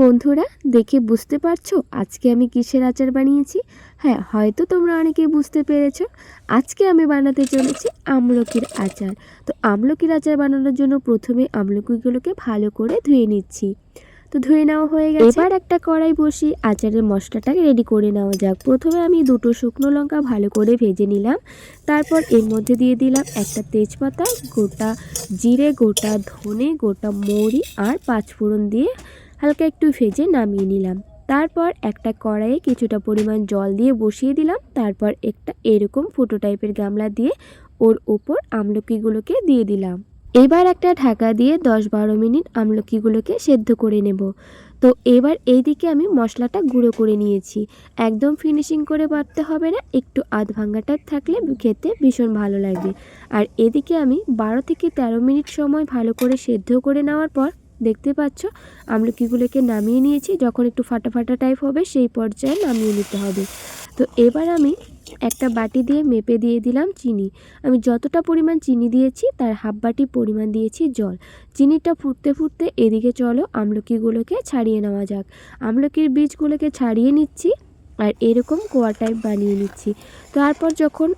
বন্ধুরা, দেখে বুঝতে পারছ আজকে আমি কিসের আচার বানিয়েছি? হ্যাঁ হয়তো তোমরা অনেকেই বুঝতে পেরেছ, আজকে আমি বানাতে চলেছি আমলকির আচার। তো আমলকির আচার বানানোর জন্য প্রথমে আমলকিগুলোকে ভালো করে ধুয়ে নিচ্ছি। তো ধুয়ে নেওয়া হয়ে গেছে। এবার একটা কড়াই বসি আচারের মশলাটাকে রেডি করে নেওয়া যাক। প্রথমে আমি দুটো শুকনো লঙ্কা ভালো করে ভেজে নিলাম। তারপর এর মধ্যে দিয়ে দিলাম একটা তেজপাতা, গোটা জিরে, গোটা ধনে, গোটা মৌরি আর পাঁচফোড়ন দিয়ে হালকা একটু ভেজে নামিয়ে নিলাম। তারপর একটা কড়াইয়ে কিছুটা পরিমাণ জল দিয়ে বসিয়ে দিলাম। তারপর একটা এরকম ফুটো টাইপের গামলা দিয়ে ওর ওপর আমলকিগুলোকে দিয়ে দিলাম। এবার একটা ঢাকা দিয়ে দশ বারো মিনিট আমলকিগুলোকে সেদ্ধ করে নেব। তো এবার এইদিকে আমি মশলাটা গুঁড়ো করে নিয়েছি। একদম ফিনিশিং করে বাটতে হবে না, একটু আধ ভাঙ্গা টাইপ থাকলে খেতে ভীষণ ভালো লাগবে আর এদিকে আমি বারো থেকে তেরো মিনিট সময় ভালো করে সেদ্ধ করে নেওয়ার পর দেখতে পাচ্ছ? আমলকিগুলোকে নামিয়ে নিয়েছি। যখন একটু ফাটা ফাটা টাইপ হবে, সেই পর্যায়ে নামিয়ে নিতে হবে। তো এবার আমি একটা বাটি দিয়ে মেপে দিয়ে দিলাম চিনি। আমি যতটা পরিমাণ চিনি দিয়েছি, তার হাফ বাটি পরিমাণ দিয়েছি জল। চিনিটা ফুটতে ফুটতে এদিকে চলো, আমলকিগুলোকে ছাড়িয়ে নেওয়া যাক। আমলকির বীজগুলোকে ছাড়িয়ে নিচ্ছি আর এরকম কোয়া টাইপ বানিয়ে নিচ্ছি। তারপর যখন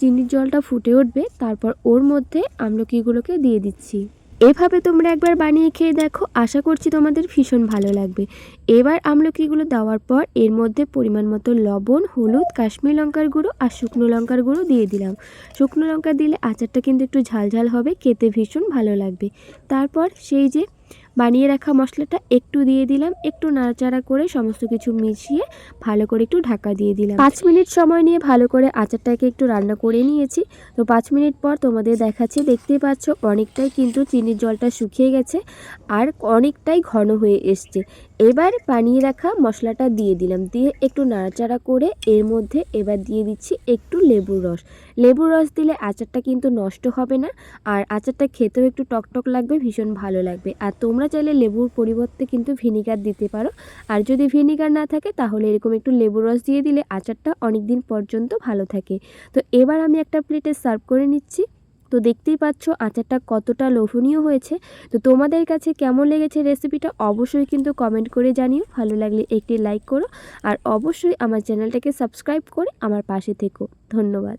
চিনির জলটা ফুটে উঠবে, তারপর ওর মধ্যে আমলকিগুলোকে দিয়ে দিচ্ছি। এভাবে তোমরা একবার বানিয়ে খেয়ে দেখো। আশা করছি তোমাদের ভীষণ ভালো লাগবে। এবার আমলকিগুলো দেওয়ার পর এর মধ্যে পরিমাণ মতো লবণ, হলুদ, কাশ্মীর লঙ্কার গুঁড়ো আর শুকনো লঙ্কার গুঁড়ো দিয়ে দিলাম। শুকনো লঙ্কা দিলে আচারটা কিন্তু একটু ঝালঝাল হবে, খেতে ভীষণ ভালো লাগবে। তারপর সেই যে বানিয়ে রাখা মশলাটা একটু দিয়ে দিলাম, একটু নাড়াচাড়া করে সমস্ত কিছু মিশিয়ে ভালো করে একটু ঢাকা দিয়ে দিলাম। পাঁচ মিনিট সময় নিয়ে ভালো করে আচারটাকে একটু রান্না করে নিয়েছি। তো পাঁচ মিনিট পর তোমাদের দেখাচ্ছে দেখতেই পাচ্ছ অনেকটাই কিন্তু চিনির জলটা শুকিয়ে গেছে আর অনেকটাই ঘন হয়ে এসছে। এবার বানিয়ে রাখা মশলাটা দিয়ে দিলাম, দিয়ে একটু নাড়াচাড়া করে এর মধ্যে এবার দিয়ে দিচ্ছি একটু লেবুর রস। লেবুর রস দিলে আচারটা কিন্তু নষ্ট হবে না, আর আচারটা খেতেও একটু টকটক লাগবে, ভীষণ ভালো লাগবে। আর তোমরা চাইলে লেবুর পরিবর্তে কিন্তু ভিনিগার দিতে পারো। আর যদি ভিনিগার না থাকে, তাহলে এরকম একটু লেবুর রস দিয়ে দিলে আচারটা অনেক দিন পর্যন্ত ভালো থাকে। তো এবার আমি একটা প্লেটে সার্ভ করে নিচ্ছি। তো দেখতেই পাচ্ছ আচারটা কতটা লোভনীয় হয়েছে। তো তোমাদের কাছে কেমন লেগেছে রেসিপিটা অবশ্যই কিন্তু কমেন্ট করে জানিও। ভালো লাগলে একটি লাইক করো। আর অবশ্যই আমার চ্যানেলটাকে সাবস্ক্রাইব করে আমার পাশে থেকো। ধন্যবাদ।